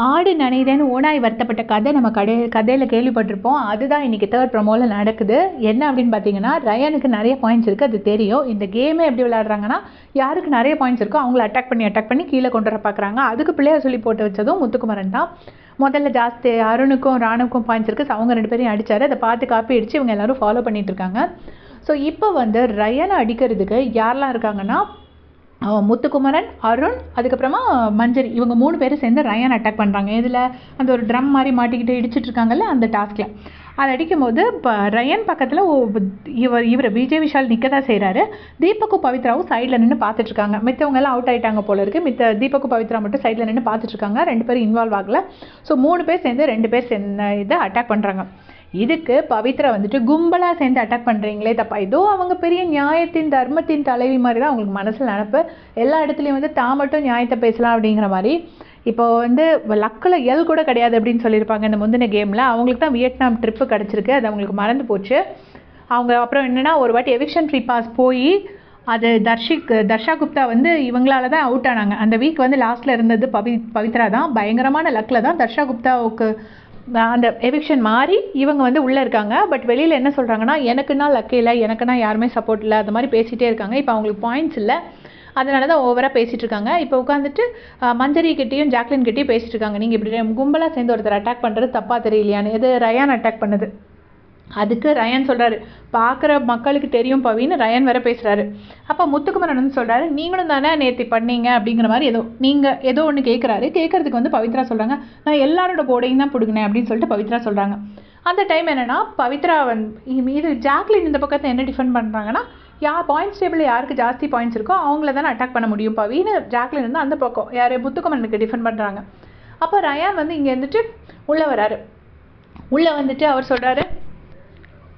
ஆடு நனையுதேன்னு ஓனாய் வருத்தப்பட்ட கதை நம்ம கடை கதையில் கேள்விப்பட்டிருப்போம். அதுதான் இன்றைக்கி தேர்ட் ப்ரோமோவில் நடக்குது. என்ன அப்படின்னு பார்த்தீங்கன்னா ரயானுக்கு நிறைய பாயிண்ட்ஸ் இருக்குது அது தெரியும். இந்த கேமே எப்படி விளையாடுறாங்கன்னா யாருக்கு நிறைய பாயிண்ட்ஸ் இருக்கோ அவங்கள அட்டாக் பண்ணி அட்டாக் பண்ணி கீழே கொண்டு வர பார்க்குறாங்க. அதுக்கு பிள்ளையார் சொல்லி போட்டு வச்சதும் முத்துக்குமரன் தான். முதல்ல ஜாஸ்தி அருணுக்கும் ராணுக்கும் பாயிண்ட்ஸ் இருக்குது அவங்க ரெண்டு பேரையும் அடித்தார் அதை பார்த்து காப்பி அடித்து இவங்க எல்லோரும் ஃபாலோ பண்ணிகிட்டு இருக்காங்க. ஸோ இப்போ வந்து ரயனை அடிக்கிறதுக்கு யாரெல்லாம் இருக்காங்கன்னா முத்துக்குமரன் அருண் அதுக்கப்புறமா மஞ்சரி. இவங்க மூணு பேரும் சேர்ந்து ரயான் அட்டாக் பண்ணுறாங்க இதில் அந்த ஒரு ட்ரம் மாதிரி மாட்டிக்கிட்டு இடிச்சிட்டு இருக்காங்கல்ல அந்த டாஸ்கில் அதை அடிக்கும்போது இப்போ ரயன் பக்கத்தில் இவர் இவர் விஜய் விஷால் நிற்க தான் செய்கிறாரு தீபக்கும் பவித்ராவும் சைடில் நின்று பார்த்துட்ருக்காங்க மித்தவங்க எல்லாம் அவுட் ஆயிட்டாங்க போல இருக்குது மித்த தீபக்கும் பவித்ரா மட்டும் சைடில் நின்று பார்த்துட்ருக்காங்க ரெண்டு பேரும் இன்வால்வ் ஆகலை. ஸோ மூணு பேர் சேர்ந்து ரெண்டு பேர் சேர்ந்து இதை அட்டாக் பண்ணுறாங்க இதுக்கு பவித்ரா வந்துட்டு கும்பலாக சேர்ந்து அட்டாக் பண்ணுறீங்களே தப்பா. ஏதோ அவங்க பெரிய நியாயத்தின் தர்மத்தின் தலைவி மாதிரி தான் அவங்களுக்கு மனசில் நினப்பு. எல்லா இடத்துலையும் வந்து தான் மட்டும் நியாயத்தை பேசலாம் அப்படிங்கிற மாதிரி. இப்போ வந்து லக்கில் எல் கூட கிடையாது அப்படின்னு சொல்லியிருப்பாங்க இந்த முந்தின கேமில் அவங்களுக்கு தான் வியட்நாம் ட்ரிப்பு கிடச்சிருக்கு. அது அவங்களுக்கு மறந்து போச்சு. அவங்க அப்புறம் என்னென்னா ஒரு வாட்டி எவிக்ஷன் ஃப்ரீ பாஸ் போய் அது தர்ஷிக் தர்ஷா குப்தா வந்து இவங்களால தான் அவுட் ஆனாங்க. அந்த வீக் வந்து லாஸ்ட்டில் இருந்தது பவி பவித்ரா தான். பயங்கரமான லக்கில் தான் தர்ஷா குப்தாவுக்கு அந்த எவிக்ஷன் மாறி இவங்க வந்து உள்ளே இருக்காங்க. பட் வெளியில் என்ன சொல்கிறாங்கன்னா எனக்குன்னா லக்கு இல்லை எனக்குன்னா யாருமே சப்போர்ட் இல்லை அது மாதிரி பேசிகிட்டே இருக்காங்க. இப்போ அவங்களுக்கு பாயிண்ட்ஸ் இல்லை. அதனால தான் ஓவராக பேசிகிட்டு இருக்காங்க. இப்போ உட்காந்துட்டு மஞ்சரி கிட்டேயும் ஜாக்லின் கிட்டேயும் பேசிகிட்டு இருக்காங்க. நீங்கள் இப்படி கும்பலாக சேர்ந்து ஒருத்தர் அட்டாக் பண்ணுறது தப்பாக தெரியலையான்னு. எது ரயான் அட்டாக் பண்ணுது? அதுக்கு ரயன் சொல்கிறாரு பார்க்குற மக்களுக்கு தெரியும் பவின்னு ரயன் வேற பேசுகிறாரு அப்போ முத்துக்குமரன் வந்து சொல்கிறாரு நீங்களும் தானே நேற்று பண்ணீங்க? அப்படிங்கிற மாதிரி ஏதோ நீங்கள் ஏதோ ஒன்று கேட்குறாரு கேட்குறதுக்கு வந்து பவித்ரா சொல்கிறாங்க நான் எல்லாரோட போடையும் தான் பிடுங்கினேன் அப்படின்னு சொல்லிட்டு பவித்ரா சொல்கிறாங்க அந்த டைம் என்னென்னா பவித்ரா வந்து இது ஜாக்லின் இந்த பக்கத்தை என்ன டிஃபெண்ட் பண்ணுறாங்கன்னா யா பாயிண்ட்ஸ் டேபிளில் யாருக்கு ஜாஸ்தி பாயிண்ட்ஸ் இருக்கோ அவங்கள தானே அட்டாக் பண்ண முடியும் பவின்னு ஜாக்லின் வந்து அந்த பக்கம் யார் முத்துக்குமரனுக்கு டிஃபெண்ட் பண்ணுறாங்க அப்போ ரயான் வந்து இங்கே இருந்துட்டு உள்ளே வராரு. உள்ளே வந்துட்டு அவர் சொல்கிறாரு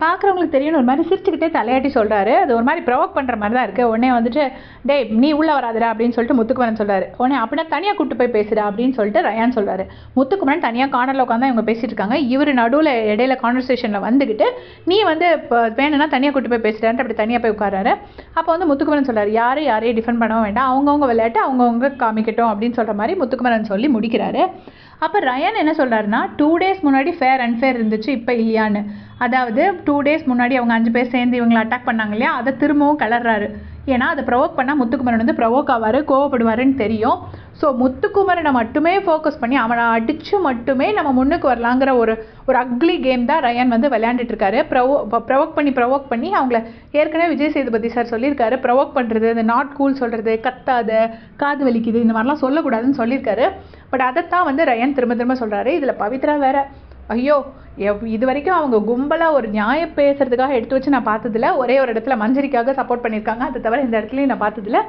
பார்க்குறவங்களுக்கு தெரியும் ஒரு மாதிரி சிரிச்சுக்கிட்டே தலையாட்டி சொல்கிறாரு அது ஒரு மாதிரி ப்ரொவோக் பண்ணுற மாதிரி தான் இருக்குது உடனே வந்துட்டு டேய் நீ உள்ளே வராதுடா அப்படின்னு சொல்லிட்டு முத்துக்குமரன் சொல்கிறாரு உடனே அப்படின்னா தனியாக கூட்டு போய் பேசுகிறா அப்படின்னு சொல்லிட்டு ரயான் சொல்கிறாரு முத்துக்குமரன் தனியாக கார்னரில் உட்காந்து இவங்க பேசிட்டு இருக்காங்க. இவர் நடுவில் இடையில கான்வர்சேஷனில் வந்துக்கிட்டு நீ வந்து இப்போ வேணும்னா தனியாக கூட்டு போய் பேசுகிறான்ட்டு அப்படி தனியாக போய் உட்காராரு அப்போ வந்து முத்துக்குமரன் சொல்கிறார் யாரும் யாரையும் டிஃபெண்ட் பண்ணவும் வேண்டாம். அவங்கவுங்க விளையாட்டு அவங்கவுங்க காமிக்கட்டும் அப்படின்னு சொல்கிற மாதிரி முத்துக்குமரன் சொல்லி முடிக்கிறாரு. அப்போ ரயன் என்ன சொல்கிறாருன்னா டூ டேஸ் முன்னாடி ஃபேர் அன்ஃபேர் இருந்துச்சு இப்போ இல்லையான்னு. அதாவது டூ டேஸ் முன்னாடி அவங்க அஞ்சு பேர் சேர்ந்து இவங்களை அட்டாக் பண்ணாங்க இல்லையா? அதை திரும்பவும் கலர்றாரு. ஏன்னா அதை ப்ரொவோக் பண்ணால் முத்துக்குமரன் வந்து ப்ரொவோக் ஆவார் கோவப்படுவாருன்னு தெரியும். ஸோ முத்துக்குமரனை மட்டுமே ஃபோக்கஸ் பண்ணி அவனை அடித்து மட்டுமே நம்ம முன்னுக்கு வரலாங்கிற ஒரு ஒரு அக்லி கேம் தான் ரயன் வந்து விளையாண்டுட்டு இருக்காரு ப்ரொவோ ப்ரொவோக் பண்ணி ப்ரொவோக் பண்ணி அவங்கள ஏற்கனவே விஜய் சேதுபதி சார் சொல்லியிருக்காரு. ப்ரொவோக் பண்ணுறது இந்த நாட் கூல் சொல்கிறது கத்தாத காது வலிக்குது இந்த மாதிரிலாம் சொல்லக்கூடாதுன்னு சொல்லியிருக்காரு. பட் அதைத்தான் வந்து ரயன் திரும்ப திரும்ப சொல்கிறாரு இதில் பவித்ரா வேற. ஐயோ எவ் இது வரைக்கும் அவங்க கும்பலாக ஒரு நியாயம் பேசுறதுக்காக எடுத்து வச்சு நான் பார்த்ததில்ல. ஒரே ஒரு இடத்துல மஞ்சரிக்காக சப்போர்ட் பண்ணியிருக்காங்க. அதை தவிர இந்த இடத்துலையும் நான் பார்த்ததில்ல.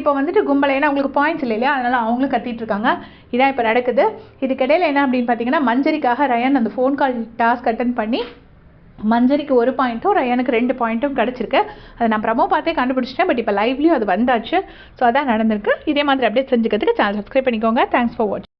இப்போ வந்துட்டு கும்பலை ஏன்னா அவங்களுக்கு பாயிண்ட்ஸ் இல்லை இல்லையா? அதனால் அவங்களும் கத்திட்டு இருக்காங்க இதான் இப்போ நடக்குது. இதுக்கிடையில் என்ன அப்படின்னு பார்த்தீங்கன்னா மஞ்சரிக்காக ரயன் அந்த ஃபோன் கால் டாஸ்க் அட்டன் பண்ணி மஞ்சரிக்கு ஒரு பாயிண்ட்டும் ரயனுக்கு ரெண்டு பாயிண்ட்டும் கிடச்சிருக்கு. அதை நான் ப்ரமோ பார்த்தே கண்டுபிடிச்சிட்டேன் பட் இப்போ லைவ்லேயும் அது வந்தாச்சு. ஸோ அதான் நடந்திருக்கு. இதே மாதிரி அப்டேட் செஞ்சுக்கிறதுக்கு சேனல் சப்ஸ்கிரைப் பண்ணிக்கோங்க. Thanks for watch